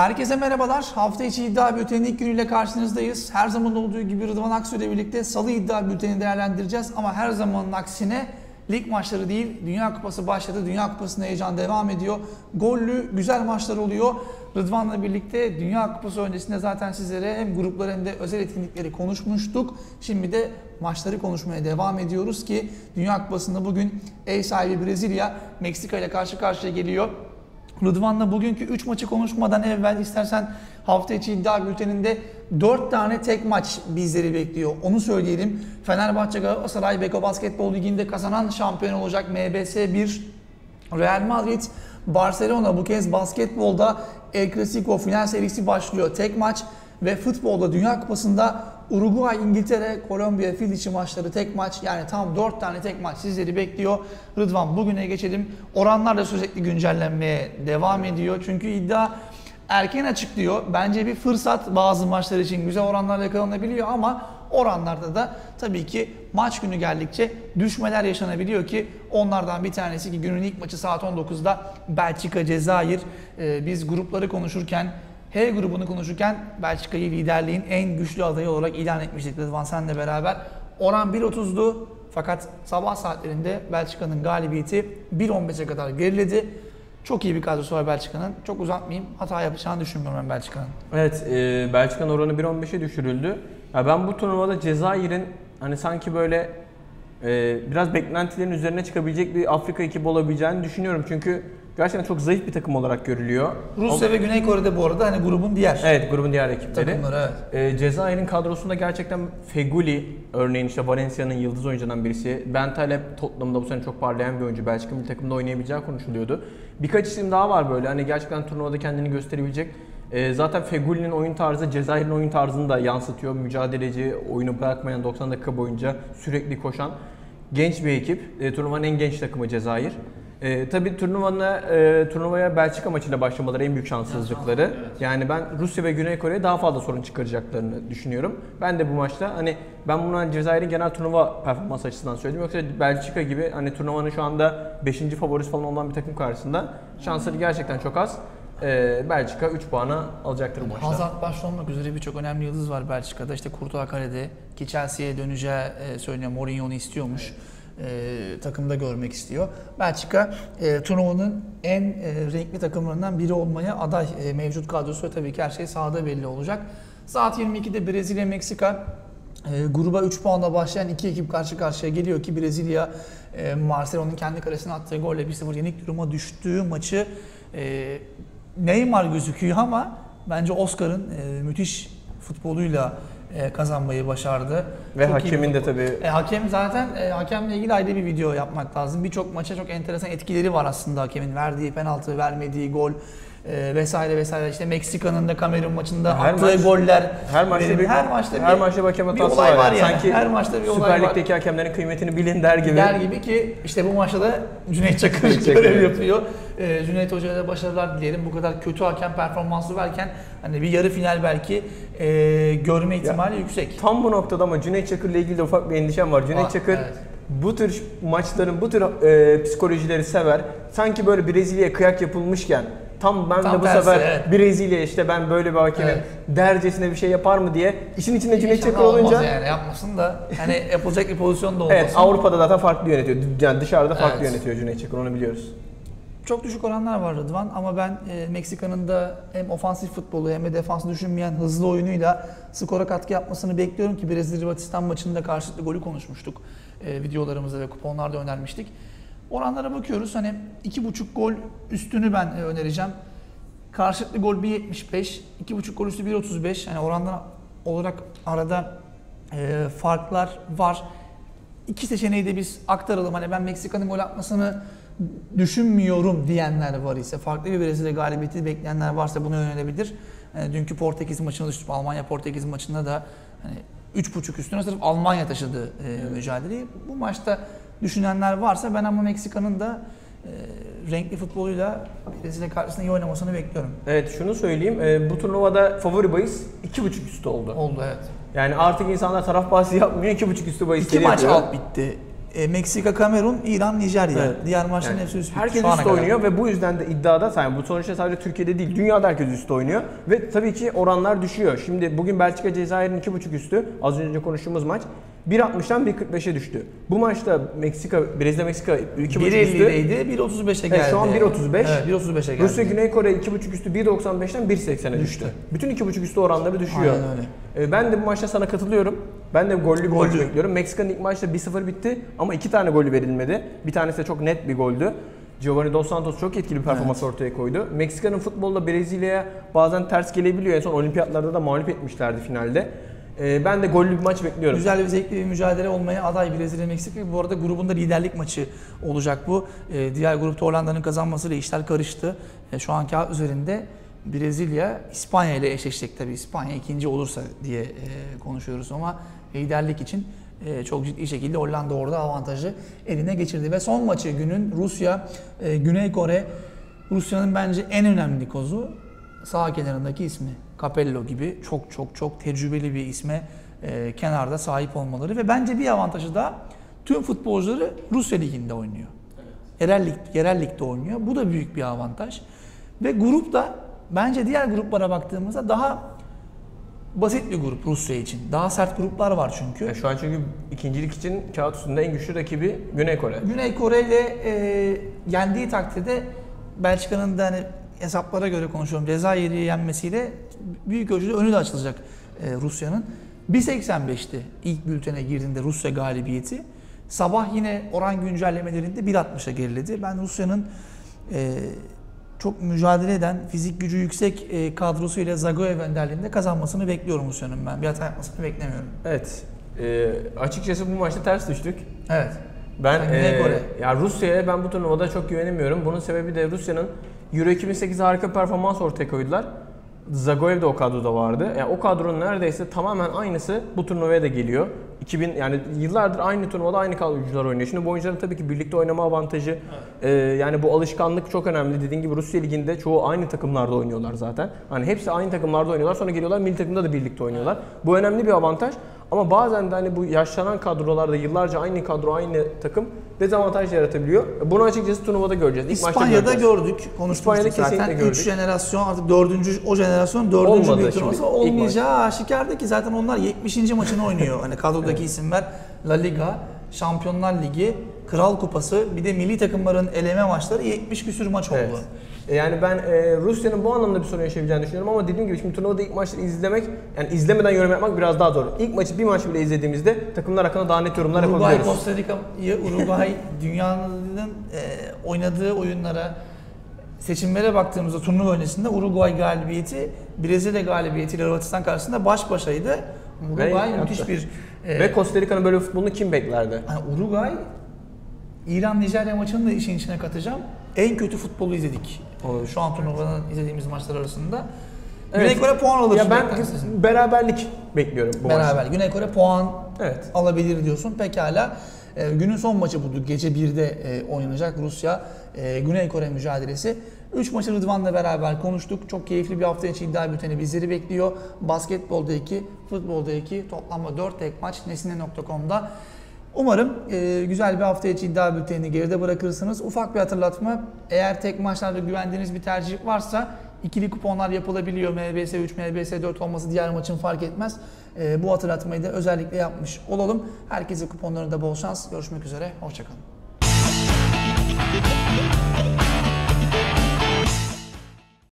Herkese merhabalar. Hafta içi iddia bültenin ilk günüyle karşınızdayız. Her zaman olduğu gibi Rıdvan Aksu ile birlikte salı iddia bülteni değerlendireceğiz. Ama her zamanın aksine lig maçları değil, Dünya Kupası başladı. Dünya Kupası'nda heyecan devam ediyor. Gollü, güzel maçlar oluyor. Rıdvan'la birlikte Dünya Kupası öncesinde zaten sizlere hem gruplar hem de özel etkinlikleri konuşmuştuk. Şimdi de maçları konuşmaya devam ediyoruz ki Dünya Kupası'nda bugün ev sahibi Brezilya Meksika ile karşı karşıya geliyor. Rıdvan'la bugünkü 3 maçı konuşmadan evvel istersen hafta içi iddia bülteninde 4 tane tek maç bizleri bekliyor. Onu söyleyelim. Fenerbahçe Galatasaray Beko Basketbol Ligi'nde kazanan şampiyon olacak MBS 1 Real Madrid Barcelona bu kez basketbolda El Clasico final serisi başlıyor. Tek maç ve futbolda Dünya Kupası'nda Uruguay, İngiltere, Kolombiya, fil maçları tek maç. Yani tam 4 tane tek maç sizleri bekliyor. Rıdvan bugüne geçelim. Oranlar da sürekli güncellenmeye devam ediyor. Çünkü iddia erken açıklıyor. Bence bir fırsat bazı maçlar için güzel oranlarla yakalanabiliyor ama oranlarda da tabii ki maç günü geldikçe düşmeler yaşanabiliyor ki onlardan bir tanesi ki günün ilk maçı saat 19'da Belçika Cezayir. Ee, biz grupları konuşurken H grubunu konuşurken Belçika'yı liderliğin en güçlü adayı olarak ilan etmiştik Rıdvan senle beraber. Oran 1.30'du fakat sabah saatlerinde Belçika'nın galibiyeti 1.15'e kadar geriledi. Çok iyi bir kadrosu var Belçika'nın. Çok uzatmayayım. Hata yapacağını düşünmüyorum ben Belçika'nın. Evet, e, Belçika'nın oranı 1.15'e düşürüldü. Ya ben bu turnuvada Cezayir'in hani sanki böyle e, biraz beklentilerin üzerine çıkabilecek bir Afrika ekibi olabileceğini düşünüyorum. Çünkü gerçekten çok zayıf bir takım olarak görülüyor. Rusya O- ve Güney Kore'de bu arada hani grubun diğer Evet, grubun diğer ekipleri. takımları. Evet. E, Cezayir'in kadrosunda gerçekten Feguli örneğin işte Valencia'nın yıldız oyuncularından birisi. Bentaleb Tottenham'da bu sene çok parlayan bir oyuncu. Belçika milli takımda oynayabileceği konuşuluyordu. Birkaç isim daha var böyle hani gerçekten turnuvada kendini gösterebilecek. E, zaten Feguli'nin oyun tarzı Cezayir'in oyun tarzını da yansıtıyor. Mücadeleci, oyunu bırakmayan 90 dakika boyunca sürekli koşan genç bir ekip. E, turnuvanın en genç takımı Cezayir. E, tabii turnuvanın e, turnuvaya Belçika maçıyla başlamaları en büyük şanssızlıkları. Yani ben Rusya ve Güney Kore'ye daha fazla sorun çıkaracaklarını düşünüyorum. Ben de bu maçta hani ben bunu Cezayir'in genel turnuva performans açısından söyledim. Yoksa Belçika gibi hani turnuvanın şu anda 5. favorisi falan olan bir takım karşısında şansları gerçekten çok az. E, Belçika 3 puana alacaktır bu maçta. Hazard başta olmak üzere birçok önemli yıldız var Belçika'da. İşte Courtois kalede ki Chelsea'ye döneceği e, söyleniyor. Mourinho'nu istiyormuş. E, takımda görmek istiyor. Belçika e, turnuvanın en e, renkli takımlarından biri olmaya aday e, mevcut kadrosu ve tabii ki her şey sahada belli olacak. Saat 22'de Brezilya Meksika e, gruba 3 puanla başlayan iki ekip karşı karşıya geliyor ki Brezilya e, Marcelo'nun kendi kalesine attığı golle 1-0 yenik duruma düştüğü maçı e, Neymar gözüküyor ama bence Oscar'ın e, müthiş futboluyla e, kazanmayı başardı. Ve Çok hakemin de tabii E, hakem zaten e, hakemle ilgili ayrı bir video yapmak lazım. Birçok maça çok enteresan etkileri var aslında hakemin verdiği penaltı, vermediği gol e, vesaire vesaire. İşte Meksika'nın da Kamerun maçında Her attığı maç- goller. her maçta verildi. bir her maçta bir, her maçta bir hakem bir hatası olay var. var yani. Sanki her maçta bir olay Süper var. Lig'deki hakemlerin kıymetini bilin der gibi. Der gibi ki işte bu maçta da Cüneyt Çakır görev yapıyor. Ee, Cüneyt Hoca'ya da başarılar dileyelim. Bu kadar kötü hakem performansı verken hani bir yarı final belki e, görme ihtimali yüksek. Tam bu noktada ama Cüneyt Çakır'la ilgili de ufak bir endişem var. Cüneyt Var, Çakır evet. bu tür maçların, bu tür e, psikolojileri sever. Sanki böyle Brezilya'ya kıyak yapılmışken tam ben Tam de bu tersi, sefer evet. Brezilya işte ben böyle bir hakemim Evet. dercesine bir şey yapar mı diye işin içinde Cüneyt Çakır olunca yani yapmasın da hani yapılacak bir pozisyon da olmasın. Evet Avrupa'da zaten farklı yönetiyor. Yani dışarıda farklı Evet. yönetiyor Cüneyt Çakır onu biliyoruz. Çok düşük oranlar var Rıdvan ama ben e, Meksika'nın da hem ofansif futbolu hem de defansı düşünmeyen hızlı oyunuyla skora katkı yapmasını bekliyorum ki Brezilya Hırvatistan maçında karşılıklı golü konuşmuştuk e, videolarımızda ve kuponlarda önermiştik. Oranlara bakıyoruz hani 2.5 gol üstünü ben e, önereceğim. Karşılıklı gol 1.75, 2.5 gol üstü 1.35 hani oranlar olarak arada e, farklar var. İki seçeneği de biz aktaralım. Hani ben Meksika'nın gol atmasını düşünmüyorum diyenler var ise, farklı bir Brezilya galibiyeti bekleyenler varsa buna yönelebilir. Yani dünkü Portekiz maçına düştüm. Almanya Portekiz maçında da hani 3.5 üstüne sırf Almanya taşıdı e, mücadeleyi. Bu maçta düşünenler varsa ben ama Meksika'nın da e, renkli futboluyla Brezilya karşısında iyi oynamasını bekliyorum. Evet şunu söyleyeyim. e, bu turnuvada favori bahis 2.5 üstü oldu. Oldu evet. Yani artık insanlar taraf bahsi yapmıyor 2.5 üstü bahisleri İki maç yapıyor. alt bitti e, Meksika, Kamerun, İran, Nijerya. Evet. Diğer maçların Yani hepsi üst herkes kadar. oynuyor ve bu yüzden de iddiada yani bu sonuçta sadece Türkiye'de değil dünyada herkes üstte oynuyor ve tabii ki oranlar düşüyor. Şimdi bugün Belçika Cezayir'in 2.5 üstü az önce konuştuğumuz maç 1.60'dan 1.45'e düştü. Bu maçta Meksika, Brezilya Meksika 2.5 üstü. 1.50'deydi, 1.35'e geldi. Evet, şu an 1.35. Evet, 1.35'e geldi. Rusya Güney Kore 2.5 üstü 1.95'ten 1.80'e düştü. Düştü. Bütün 2.5 üstü oranları düşüyor. Aynen öyle. Ee, Ben de bu maçta sana katılıyorum. Ben de gollü bir maç Gollü. bekliyorum. Meksika'nın ilk maçta 1-0 bitti ama iki tane golü verilmedi. Bir tanesi de çok net bir goldü. Giovanni Dos Santos çok etkili bir performans ortaya koydu. Meksika'nın futbolda Brezilya'ya bazen ters gelebiliyor. En son olimpiyatlarda da mağlup etmişlerdi finalde. Ee, Ben de gollü bir maç bekliyorum. Güzel ve zevkli bir mücadele olmaya aday Brezilya Meksika. Bu arada grubunda liderlik maçı olacak bu. Ee, diğer grupta Hollanda'nın kazanmasıyla işler karıştı. Ee, şu an kağıt üzerinde Brezilya İspanya ile eşleşecek tabii. İspanya ikinci olursa diye e, konuşuyoruz ama liderlik için e, çok ciddi şekilde Hollanda orada avantajı eline geçirdi. Ve son maçı günün Rusya, e, Güney Kore. Rusya'nın bence en önemli kozu sağ kenarındaki ismi. Capello gibi çok çok çok tecrübeli bir isme e, kenarda sahip olmaları ve bence bir avantajı da tüm futbolcuları Rusya liginde oynuyor. Yerel, lig, yerel ligde oynuyor. Bu da büyük bir avantaj. Ve grup da bence diğer gruplara baktığımızda daha basit bir grup Rusya için. Daha sert gruplar var çünkü. Yani şu an çünkü ikincilik için kağıt üstünde en güçlü rakibi Güney Kore. Güney Kore ile e, yendiği takdirde Belçika'nın da hani hesaplara göre konuşuyorum Cezayir'i yenmesiyle büyük ölçüde önü de açılacak e, Rusya'nın. 1.85'ti ilk bültene girdiğinde Rusya galibiyeti. Sabah yine oran güncellemelerinde 1.60'a geriledi. Ben Rusya'nın e, çok mücadele eden, fizik gücü yüksek e, kadrosuyla Zagoyev önderliğinde kazanmasını bekliyorum Rusya'nın ben. Bir hata yapmasını beklemiyorum. Evet. Ee, açıkçası bu maçta ters düştük. Evet. Ben eee, Kore. ya Rusya'ya ben bu turnuvada çok güvenemiyorum. Bunun sebebi de Rusya'nın Euro 2008'de harika performans ortaya koydular. Zagoyev de o kadroda vardı. Yani o kadronun neredeyse tamamen aynısı bu turnuvaya da geliyor. 2000 yani yıllardır aynı turnuvada aynı oyuncular oynuyor. Şimdi bu oyuncuların tabii ki birlikte oynama avantajı eee, yani bu alışkanlık çok önemli. Dediğin gibi Rusya liginde çoğu aynı takımlarda oynuyorlar zaten. Hani hepsi aynı takımlarda oynuyorlar. Sonra geliyorlar milli takımda da birlikte oynuyorlar. Bu önemli bir avantaj. Ama bazen de hani bu yaşlanan kadrolarda yıllarca aynı kadro aynı takım dezavantaj yaratabiliyor. Bunu açıkçası turnuvada göreceğiz. İlk İspanya'da gördük, İspanya'da zaten. gördük. 3 jenerasyon artık 4. o jenerasyon 4. Olmadı büyük turnuvası olmayacağı aşikardı ki zaten onlar 70. maçını oynuyor. Hani kadrodaki isimler La Liga, Şampiyonlar Ligi, Kral Kupası bir de milli takımların eleme maçları 70 küsür maç oldu. Evet. E, Yani ben e, Rusya'nın bu anlamda bir sorun yaşayabileceğini düşünüyorum ama dediğim gibi şimdi turnuvada ilk maçları izlemek, yani izlemeden yorum yapmak biraz daha zor. İlk maçı bir maç bile izlediğimizde takımlar hakkında daha net yorumlar Uruguay, yapabiliyoruz. Costa Rica'yı Uruguay dünyanın e, oynadığı oyunlara seçimlere baktığımızda turnuva öncesinde Uruguay galibiyeti Brezilya galibiyetiyle Hırvatistan karşısında baş başaydı. Uruguay yaptı. müthiş bir e, Ve Costa Rica'nın böyle bir futbolunu kim beklerdi? Yani Uruguay İran Nijerya maçını da işin içine katacağım. En kötü futbolu izledik. Şu an turnuvanın izlediğimiz maçlar arasında. Evet. Güney Kore puan alır. Ya ben beraberlik bekliyorum bu beraber. maçta. Güney Kore puan Evet. alabilir diyorsun. Pekala. Ee, günün son maçı budur. Gece 1'de e, oynanacak Rusya e, Güney Kore mücadelesi. 3 maçı Rıdvan'la beraber konuştuk. Çok keyifli bir hafta içi iddia bülteni bizleri bekliyor. Basketbolda 2, futbolda 2, toplamda 4 tek maç nesine.com'da. Umarım e, güzel bir hafta içi iddia bültenini geride bırakırsınız. Ufak bir hatırlatma. Eğer tek maçlarda güvendiğiniz bir tercih varsa ikili kuponlar yapılabiliyor. MBS 3, MBS 4 olması diğer maçın fark etmez. E, bu hatırlatmayı da özellikle yapmış olalım. Herkese kuponlarında bol şans. Görüşmek üzere. Hoşçakalın.